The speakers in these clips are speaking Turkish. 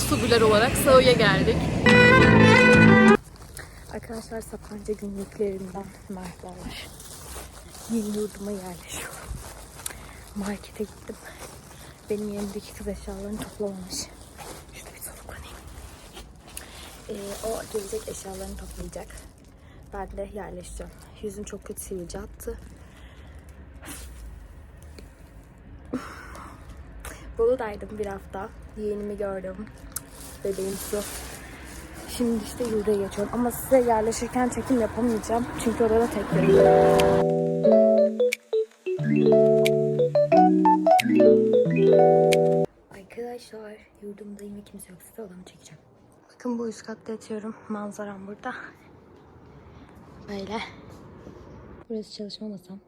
Subiler olarak Sağı'ya geldik. Arkadaşlar Sapanca günlüklerinden merhabalar. Yeni yurduma yerleşiyorum. Markete gittim. Benim yerimdeki kız eşyalarını toplamamış. Şurada bir soluklanayım. Ee, o gelecek eşyalarını toplayacak. Ben de yerleşeceğim. Yüzüm çok kötü sivilce attı. Bolu'daydım bir hafta. Yeğenimi gördüm. Bebeğim su. Şimdi işte yurda geçiyorum. Ama size yerleşirken çekim yapamayacağım. Çünkü odada tekim. Arkadaşlar yurdumdayım ve kimse yok. Size odamı çekeceğim. Bakın bu üst katta yatıyorum. Manzaram burada. Böyle. Burası çalışma masam.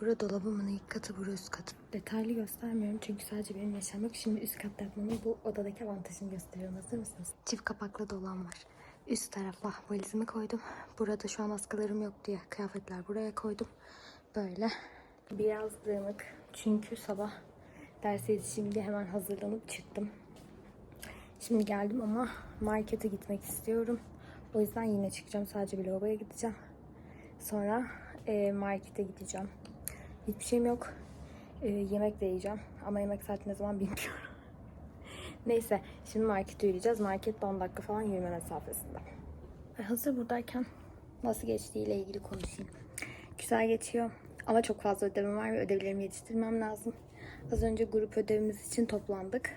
Burada dolabımın ilk katı, burası üst katı. Detaylı göstermiyorum çünkü sadece benim yaşam yok. Şimdi üst katta yapmamın bu odadaki avantajını gösteriyorum. Hazır mısınız? Çift kapaklı dolabım var. Üst tarafa valizimi koydum. Burada şu an askılarım yok diye kıyafetler buraya koydum. Böyle. Biraz dağınık. Çünkü sabah derse yetişeyim diye hemen hazırlanıp çıktım. Şimdi geldim ama markete gitmek istiyorum. O yüzden yine çıkacağım. Sadece bir lavaboya gideceğim. Sonra e, markete gideceğim. Hiçbir şeyim yok. E, yemek de yiyeceğim. Ama yemek saati ne zaman bilmiyorum. Neyse şimdi markete yürüyeceğiz. Market 10 dakika falan yürüme mesafesinde. Hazır buradayken nasıl geçtiğiyle ilgili konuşayım. Güzel geçiyor. Ama çok fazla ödevim var ve ödevlerimi yetiştirmem lazım. Az önce grup ödevimiz için toplandık.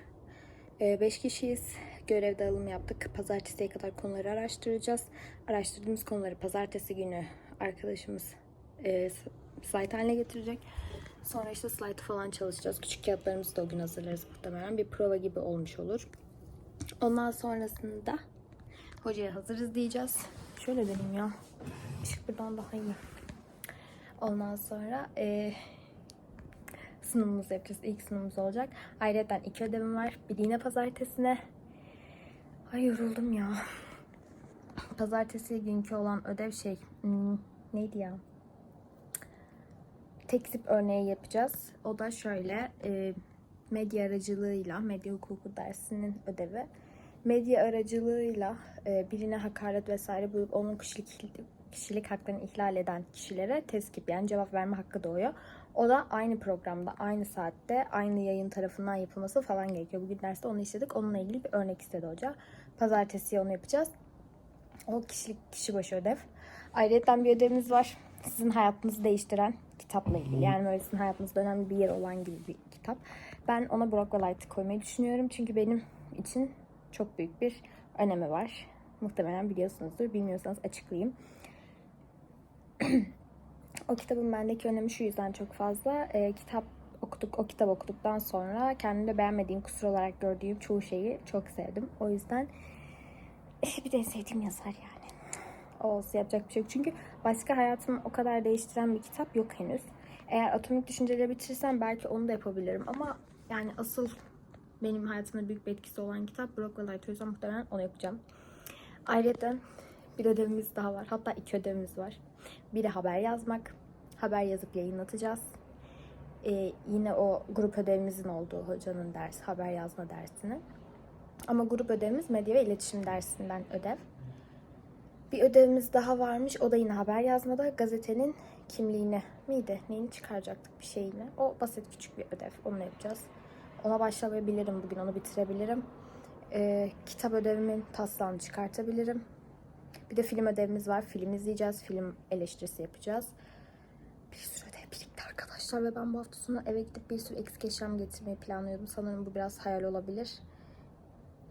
5 kişiyiz. Görev dağılımı yaptık. Pazartesiye kadar konuları araştıracağız. Araştırdığımız konuları pazartesi günü arkadaşımız e, slide haline getirecek. Sonra işte slide falan çalışacağız. Küçük kağıtlarımızı da o gün hazırlarız muhtemelen. Bir prova gibi olmuş olur. Ondan sonrasında hocaya hazırız diyeceğiz. Şöyle dedim ya. Işık buradan daha iyi. Ondan sonra e, sınavımızı yapacağız. İlk sınavımız olacak. Ayrıca iki ödevim var. Biri yine pazartesine. Ay yoruldum ya. Pazartesi günkü olan ödev şey hmm, neydi ya? Tek tip örneği yapacağız. O da şöyle e, medya aracılığıyla medya hukuku dersinin ödevi. Medya aracılığıyla e, birine hakaret vesaire bulup onun kişilik kişilik haklarını ihlal eden kişilere teskip yani cevap verme hakkı doğuyor. O da aynı programda, aynı saatte, aynı yayın tarafından yapılması falan gerekiyor. Bugün derste onu işledik. Onunla ilgili bir örnek istedi hoca. Pazartesi onu yapacağız. O kişilik kişi başı ödev. Ayrıca bir ödevimiz var. Sizin hayatınızı değiştiren kitapla ilgili. Yani böyle sizin hayatınızda önemli bir yer olan gibi bir kitap. Ben ona Brock ve Light'ı koymayı düşünüyorum. Çünkü benim için çok büyük bir önemi var. Muhtemelen biliyorsunuzdur. Bilmiyorsanız açıklayayım. o kitabın bendeki önemi şu yüzden çok fazla. E, kitap okuduk, o kitap okuduktan sonra kendimde beğenmediğim kusur olarak gördüğüm çoğu şeyi çok sevdim. O yüzden bir de en sevdiğim yazar yani. Olsa yapacak bir şey yok. Çünkü başka hayatımı o kadar değiştiren bir kitap yok henüz. Eğer atomik düşünceleri bitirirsem belki onu da yapabilirim. Ama yani asıl benim hayatımda büyük bir etkisi olan kitap Brock ve Light. O yüzden muhtemelen onu yapacağım. Ayrıca bir ödevimiz daha var. Hatta iki ödevimiz var. Biri haber yazmak. Haber yazıp yayınlatacağız. Ee, yine o grup ödevimizin olduğu hocanın dersi, haber yazma dersini. Ama grup ödevimiz medya ve iletişim dersinden ödev. Bir ödevimiz daha varmış. O da yine haber yazmada. Gazetenin kimliğini miydi? Neyini çıkaracaktık bir şeyini. O basit küçük bir ödev. Onu yapacağız. Ona başlayabilirim bugün. Onu bitirebilirim. Ee, kitap ödevimin taslağını çıkartabilirim. Bir de film ödevimiz var. Film izleyeceğiz. Film eleştirisi yapacağız. Bir sürü ödev birikti arkadaşlar ve ben bu hafta sonu eve gidip bir sürü eksik eşyam getirmeyi planlıyordum. Sanırım bu biraz hayal olabilir.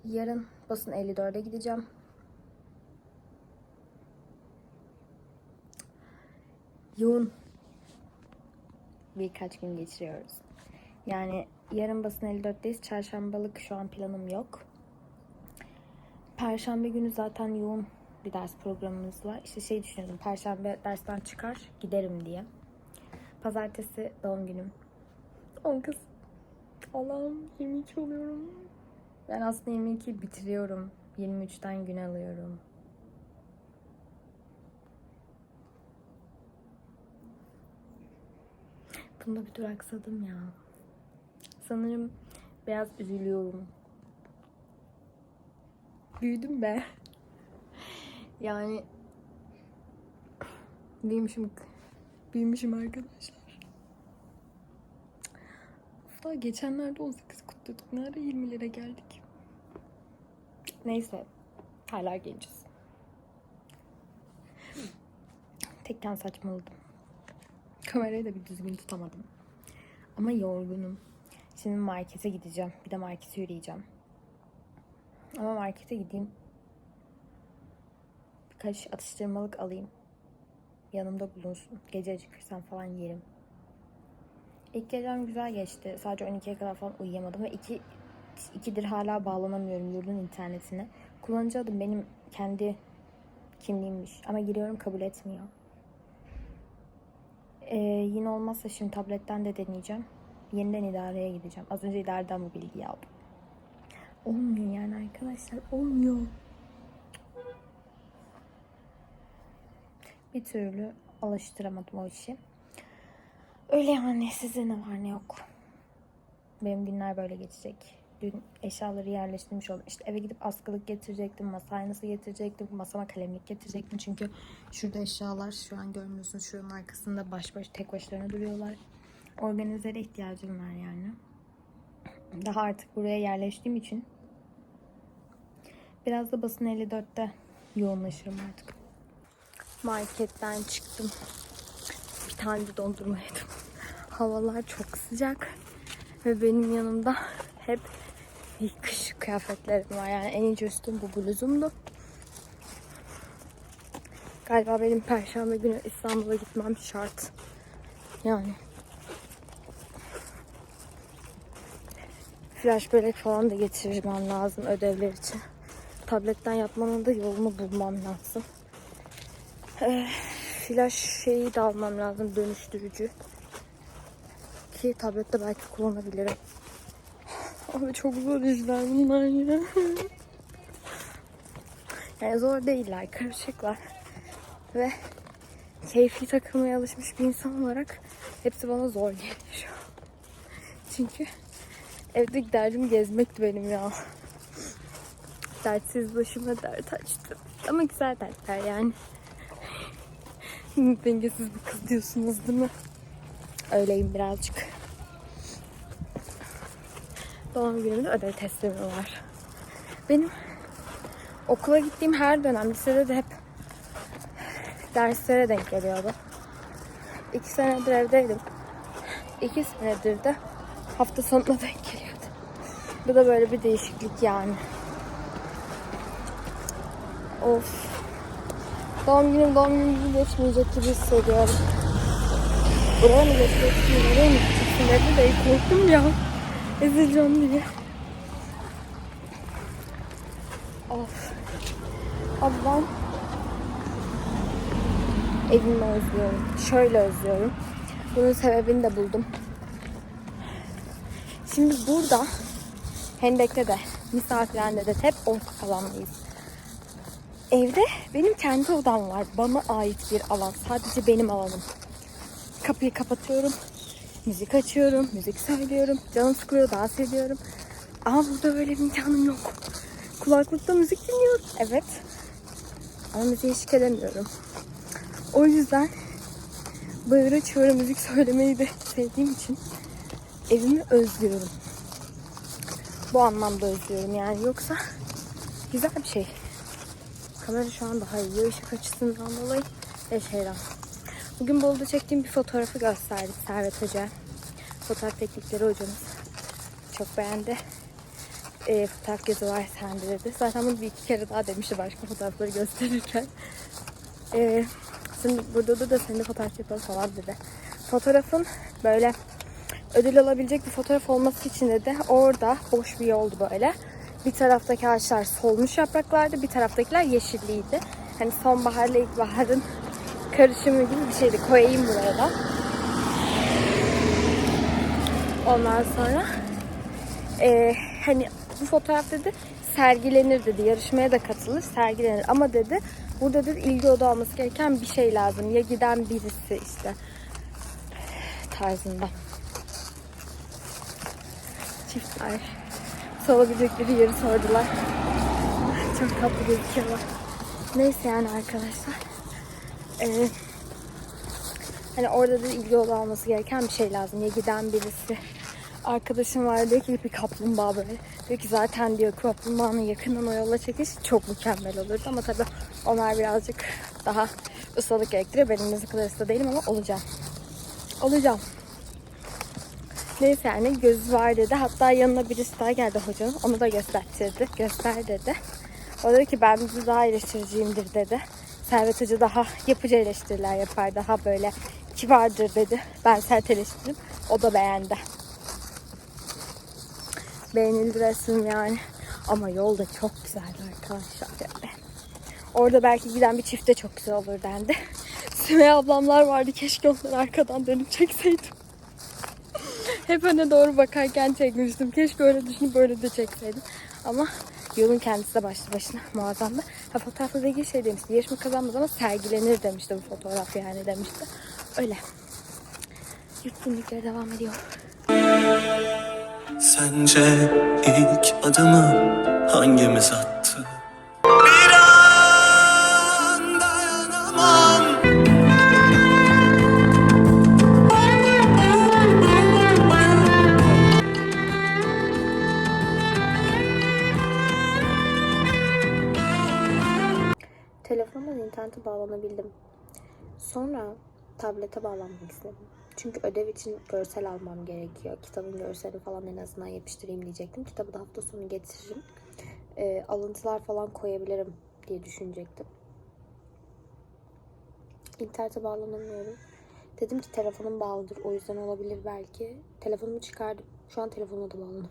Yarın basın 54'e gideceğim. Yoğun birkaç gün geçiriyoruz. Yani yarın basın 54'teyiz. Çarşambalık şu an planım yok. Perşembe günü zaten yoğun bir ders programımız var. İşte şey düşünüyordum. Perşembe dersten çıkar giderim diye. Pazartesi doğum günüm. 10 kız. Allah'ım 22 oluyorum. Ben aslında 22 bitiriyorum. 23'ten gün alıyorum. Bunda bir duraksadım ya. Sanırım biraz üzülüyorum. Büyüdüm be. Yani büyümüşüm. Büyümüşüm arkadaşlar. Daha geçenlerde 18 kutladık. Nerede 20'lere geldik? Neyse. Hala genciz. Tekken saçmaladım. Kamerayı da bir düzgün tutamadım. Ama yorgunum. Şimdi markete gideceğim. Bir de markete yürüyeceğim. Ama markete gideyim. Birkaç atıştırmalık alayım. Yanımda bulunsun. Gece acıkırsam falan yerim. İlk gecem güzel geçti. Sadece 12'ye kadar falan uyuyamadım ve iki, ikidir hala bağlanamıyorum yurdun internetine. Kullanıcı adım benim kendi kimliğimmiş. Ama giriyorum kabul etmiyor. Ee, yine olmazsa şimdi tabletten de deneyeceğim. Yeniden idareye gideceğim. Az önce idareden bu bilgiyi aldım. Olmuyor yani arkadaşlar. Olmuyor. Bir türlü alıştıramadım o işi. Öyle yani size ne var ne yok. Benim günler böyle geçecek. Dün eşyaları yerleştirmiş oldum. İşte eve gidip askılık getirecektim. Masa aynası getirecektim. Masama kalemlik getirecektim. Çünkü şurada eşyalar şu an görmüyorsunuz. Şuranın arkasında baş baş tek başlarına duruyorlar. Organizere ihtiyacım var yani. Daha artık buraya yerleştiğim için biraz da basın 54'te yoğunlaşırım artık. Marketten çıktım. Bir tane de dondurma yedim. Havalar çok sıcak. Ve benim yanımda hep kış kıyafetlerim var. Yani en ince üstüm bu bluzumdu. Galiba benim perşembe günü İstanbul'a gitmem şart. Yani. Flash bellek falan da getirmem lazım ödevler için. Tabletten yapmanın da yolunu bulmam lazım. Ee, flash şeyi de almam lazım dönüştürücü. Ki tablette belki kullanabilirim. Abi çok zor işler bunlar ya. yani zor değiller, karışıklar. Ve keyfi takılmaya alışmış bir insan olarak hepsi bana zor geliyor. Çünkü evdeki derdim gezmekti benim ya. Dertsiz başıma dert açtım. Ama güzel dertler yani. Dengesiz bir kız diyorsunuz değil mi? Öyleyim birazcık. Doğum günümde ödev teslimi var. Benim okula gittiğim her dönem lisede de hep derslere denk geliyordu. İki senedir evdeydim. İki senedir de hafta sonuna denk geliyordu. Bu da böyle bir değişiklik yani. Of. Doğum günüm doğum günüm geçmeyecek gibi hissediyorum. Buraya mı geçeceksin, nereye mi gideceksin dedi de korktum ya. Ezileceğim diye. Of. Ablam. Evimi özlüyorum. Şöyle özlüyorum. Bunun sebebini de buldum. Şimdi burada Hendek'te de misafirhanede de hep ortak alandayız. Evde benim kendi odam var. Bana ait bir alan. Sadece benim alanım. Kapıyı kapatıyorum. Müzik açıyorum. Müzik söylüyorum. Canım sıkılıyor. Dans ediyorum. Ama burada böyle bir imkanım yok. Kulaklıkta müzik dinliyorum. Evet. Ama müziğe eşlik edemiyorum. O yüzden bağır açıyorum. Müzik söylemeyi de sevdiğim için evimi özlüyorum. Bu anlamda özlüyorum yani. Yoksa güzel bir şey. Kamera şu an daha iyi. Işık açısından dolayı ve şeyden. Bugün Bolu'da çektiğim bir fotoğrafı gösterdik Servet Hoca. Fotoğraf teknikleri hocamız. Çok beğendi. E, fotoğraf gözü var sende dedi. Zaten bunu bir iki kere daha demişti başka fotoğrafları gösterirken. E, şimdi burada da, da seninle fotoğraf yapalım falan dedi. Fotoğrafın böyle ödül alabilecek bir fotoğraf olması için de orada boş bir yoldu böyle. Bir taraftaki ağaçlar solmuş yapraklardı, bir taraftakiler yeşilliydi. Hani sonbaharla ilkbaharın karışımı gibi bir şeydi. Koyayım buraya da. Ondan sonra e, hani bu fotoğraf dedi sergilenir dedi. Yarışmaya da katılır, sergilenir. Ama dedi burada dedi ilgi odağı olması gereken bir şey lazım. Ya giden birisi işte tarzında. Çiftler salabilecekleri yeri sordular. Çok tatlı gözüküyorlar. Neyse yani arkadaşlar. Ee, hani orada da ilgi oda alması gereken bir şey lazım. Ya giden birisi. Arkadaşım var diyor ki bir kaplumbağa böyle. Diyor ki zaten diyor kaplumbağanın yakından o yola çekiş çok mükemmel olurdu. Ama tabii onlar birazcık daha ustalık gerektiriyor. Benim ne kadar usta değilim ama olacağım. Olacağım. Neyse yani göz var dedi. Hatta yanına birisi daha geldi hocanın. Onu da göstertirdi. Göster dedi. O dedi ki ben dedi daha eleştiriciyimdir dedi. Servet Hoca daha yapıcı eleştiriler yapar. Daha böyle kibardır dedi. Ben sert eleştiririm. O da beğendi. Beğenildi resim yani. Ama yol da çok güzeldi arkadaşlar. Yani. Orada belki giden bir çifte çok güzel olur dendi. Sümeyye ablamlar vardı. Keşke onları arkadan dönüp çekseydim. Hep öne doğru bakarken çekmiştim. Keşke öyle düşünüp böyle de çekseydim. Ama yolun kendisi de başlı başına muazzamdı. Ha fotoğrafla ilgili şey demişti. Yarışma kazanmaz ama sergilenir demişti bu fotoğraf yani demişti. Öyle. Yurt günlükleri devam ediyor. Sence ilk adımı hangimiz attı? Sonra tablete bağlanmak istedim. Çünkü ödev için görsel almam gerekiyor. Kitabın görselini falan en azından yapıştırayım diyecektim. Kitabı da hafta sonu getiririm. Ee, alıntılar falan koyabilirim diye düşünecektim. İnternete bağlanamıyorum. Dedim ki telefonum bağlıdır. O yüzden olabilir belki. Telefonumu çıkardım. Şu an telefonuma da bağlanamıyorum.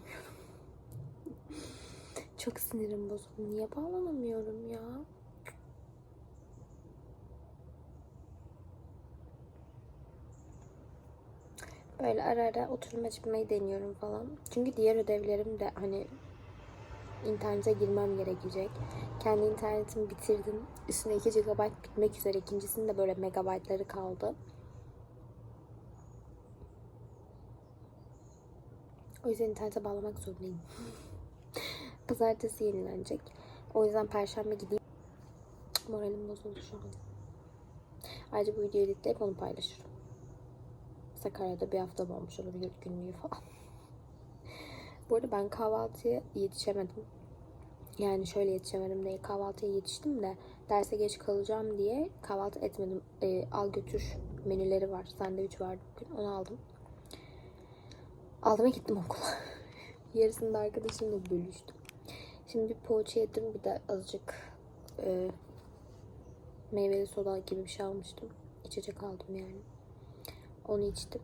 Çok sinirim bozuldu. Niye bağlanamıyorum ya? Böyle ara ara oturum açmayı deniyorum falan. Çünkü diğer ödevlerim de hani internete girmem gerekecek. Kendi internetimi bitirdim. Üstüne 2 GB bitmek üzere. İkincisinin de böyle megabaytları kaldı. O yüzden internete bağlamak zorundayım. Pazartesi yenilenecek. O yüzden perşembe gideyim. Moralim bozuldu şu an. Ayrıca bu videoyu editleyip onu paylaşırım. Sakarya'da bir hafta olmuş yurt günlüğü falan. Bu arada ben kahvaltıya yetişemedim. Yani şöyle yetişemedim değil. Kahvaltıya yetiştim de derse geç kalacağım diye kahvaltı etmedim. Ee, al götür menüleri var. Sandviç vardı bugün. Onu aldım. Aldım ve gittim okula. Yarısını da arkadaşımla bölüştüm. Şimdi bir poğaça yedim. Bir de azıcık e, meyveli soda gibi bir şey almıştım. İçecek aldım yani. Onu içtim.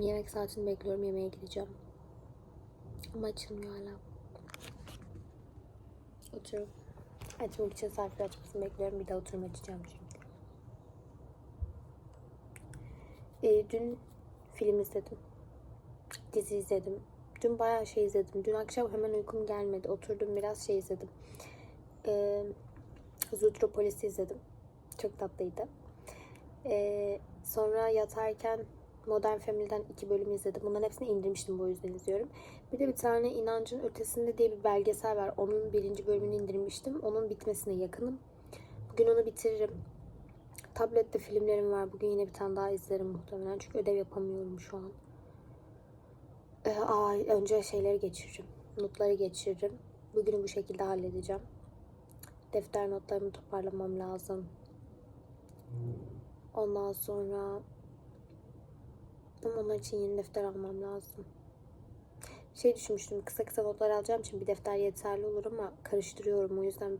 Yemek saatini bekliyorum. Yemeğe gideceğim. Ama açılmıyor hala. Oturup açmak için sayfa açmasını bekliyorum. Bir de oturum açacağım çünkü. Ee, dün film izledim. Dizi izledim. Dün bayağı şey izledim. Dün akşam hemen uykum gelmedi. Oturdum biraz şey izledim. Ee, Zootropolis'i izledim. Çok tatlıydı. Ee, sonra yatarken Modern Family'den iki bölüm izledim. Bunların hepsini indirmiştim bu yüzden izliyorum. Bir de bir tane İnancın Ötesinde diye bir belgesel var. Onun birinci bölümünü indirmiştim. Onun bitmesine yakınım. Bugün onu bitiririm. Tablette filmlerim var. Bugün yine bir tane daha izlerim muhtemelen. Çünkü ödev yapamıyorum şu an. Ee, aa, önce şeyleri geçiririm. Notları geçiririm. Bugünü bu şekilde halledeceğim. Defter notlarımı toparlamam lazım. Ondan sonra ama onlar için yeni defter almam lazım. Şey düşünmüştüm kısa kısa notlar alacağım için bir defter yeterli olur ama karıştırıyorum. O yüzden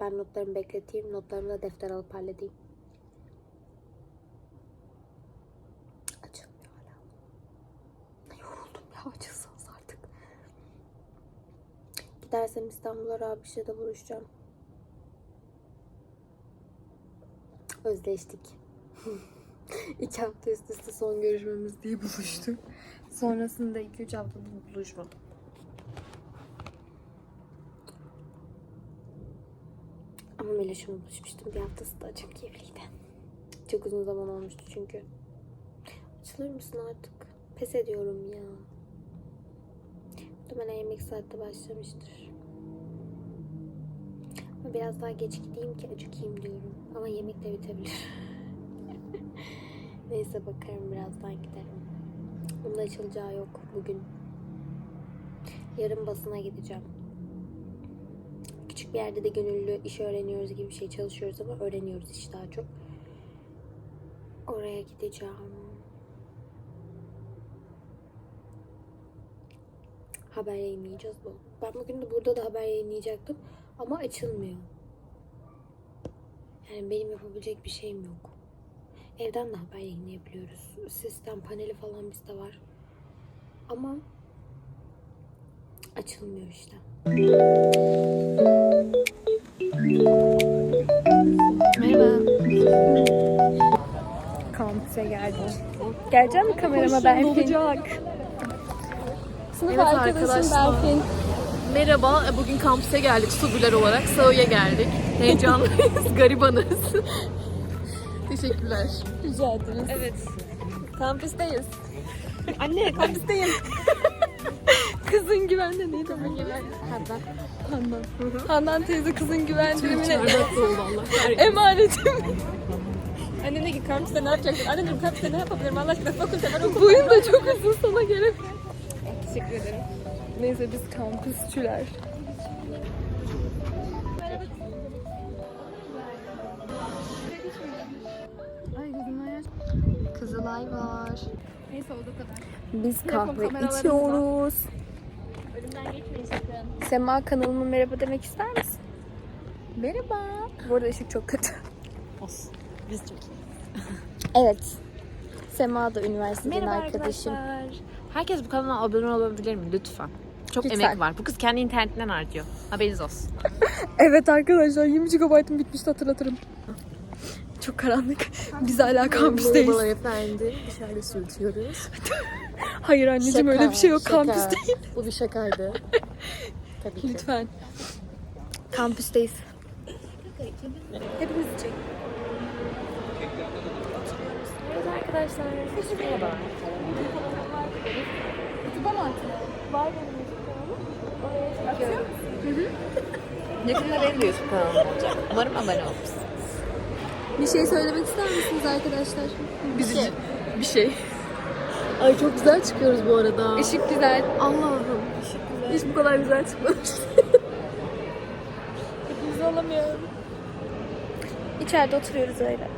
ben notlarımı bekleteyim. Notlarımı da defter alıp halledeyim. Açılmıyor hala. Yoruldum ya açılsanız artık. Gidersem İstanbul'a Rabişe'de buluşacağım. Özleştik. İki hafta üst üste son görüşmemiz diye buluştuk. Sonrasında iki üç haftada buluşmadık. Ama Meloş'la buluşmuştum. Bir haftası da çok keyifliydi. Çok uzun zaman olmuştu çünkü. Açılır mısın artık? Pes ediyorum ya. Muhtemelen yemek saatte başlamıştır. Biraz daha geç gideyim ki acıkayım diyorum. Ama yemek de bitebilir. Neyse bakarım birazdan giderim. Bunun açılacağı yok bugün. Yarın basına gideceğim. Küçük bir yerde de gönüllü iş öğreniyoruz gibi bir şey çalışıyoruz ama öğreniyoruz iş daha çok. Oraya gideceğim. Haber yayınlayacağız bu. Ben bugün de burada da haber yayınlayacaktım ama açılmıyor. Yani benim yapabilecek bir şeyim yok. Evden de haber yayınlayabiliyoruz. Sistem paneli falan bizde var. Ama açılmıyor işte. Merhaba. Kampüse geldik. Gelecek mi kamerama Berfin? Olacak. Sınıf Evet arkadaşım. Berfin. Merhaba, e, bugün kampüse geldik Subiler olarak. Sağı'ya geldik. Heyecanlıyız, garibanız. Teşekkürler. Rica ederiz. Evet. Kampüsteyiz. Anne kampüsteyim. kızın güvende neydi? Handan. Handan. Handan teyze kızın güvendiğimine emanetim. Anne ne ki kampüste ne yapacaksın? Anne dedim kampüste ne yapabilirim Allah aşkına fakülte var okul. Boyun da çok uzun sana gerek. Teşekkür ederim. Neyse biz kampüsçüler. Neyse olduğu kadar. Biz kahve içiyoruz. Önümden geçmeyin sakın. Sema kanalıma merhaba demek ister misin? Merhaba. Bu arada ışık çok kötü. Olsun. Biz çok iyi. Evet. Sema da üniversiteden arkadaşım. Herkes bu kanala abone olabilir mi? Lütfen. Çok Lütfen. emek var. Bu kız kendi internetinden harcıyor. Haberiniz olsun. Evet arkadaşlar 20 GB'ım bitmişti hatırlatırım. Çok karanlık. Biz hala kampüsteyiz. efendim. Dışarıda sürtüyoruz. Hayır anneciğim öyle bir şey yok. Şaka. Kampüs değil. Bu bir şakaydı. Tabii ki. Lütfen. Kampüsteyiz. Hepimiz çek. Evet arkadaşlar. Merhaba. YouTube'a mı atıyor? Var benim YouTube kanalım. Atıyor musun? Yakında benim YouTube kanalım olacak. Umarım abone olursunuz. Bir şey söylemek ister misiniz arkadaşlar? Bizi bir şey. Ay çok güzel çıkıyoruz bu arada. Işık güzel. Allah'ım. Hiç bu kadar güzel çıkmamış. Hepimizi alamıyorum. İçeride oturuyoruz öyle.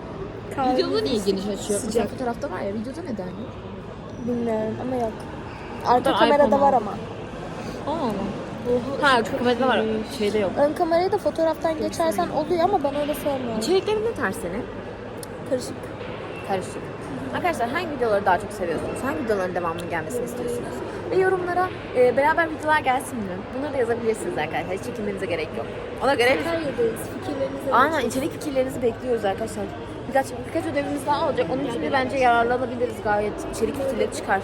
Kahve Videoda niye geniş açıyor? Mesela fotoğrafta var ya videoda neden yok? Bilmiyorum ama yok. Arka Ben kamerada iPhone var ama. Aa. Ha arka kamerada var. Şeyde yok. Ön kamerayı da fotoğraftan geçersen oluyor ama ben öyle sevmiyorum. İçeriklerin ne tarz senin? Karışık. Karışık. Arkadaşlar hangi videoları daha çok seviyorsunuz? Hangi videoların devamının gelmesini istiyorsunuz? Ve yorumlara e, beraber videolar gelsin mi? Bunları da yazabilirsiniz arkadaşlar. Hiç çekinmenize gerek yok. Ona göre yerdeyiz. Fikirlerinizi Aynen içerik fikirlerinizi bekliyoruz arkadaşlar. Birkaç, birkaç ödevimiz daha olacak. Onun için de bence yararlanabiliriz gayet. İçerik fikirleri çıkar.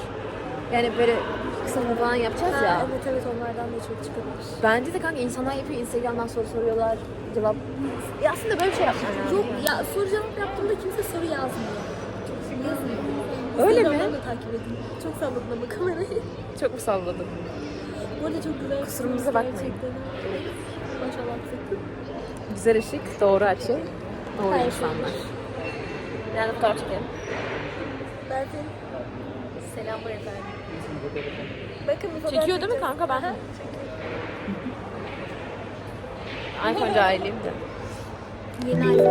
Yani böyle kısa video falan yapacağız Ha, ya. Evet evet onlardan da çok çıkabilir. Bence de kanka insanlar yapıyor. Instagram'dan soru soruyorlar. Cevap. Ya aslında böyle bir şey yapman lazım. Yok ya soru cevap yaptığımda kimse soru yazmıyor. Yazmıyor. Öyle mi? Da takip edin. Çok salladın ama kamerayı. Çok mu salladım? Bu arada çok güzel. Kusurumuza bakmayın. Gerçekten. Maşallah. Güzel ışık, doğru açı, doğru Her şey. insanlar. Yani fotoğraf çekelim. Berfin. Selamlar efendim. Bakın bu Çekiyor değil mi kanka ben? iPhone cahiliyim de. Yeni iPhone.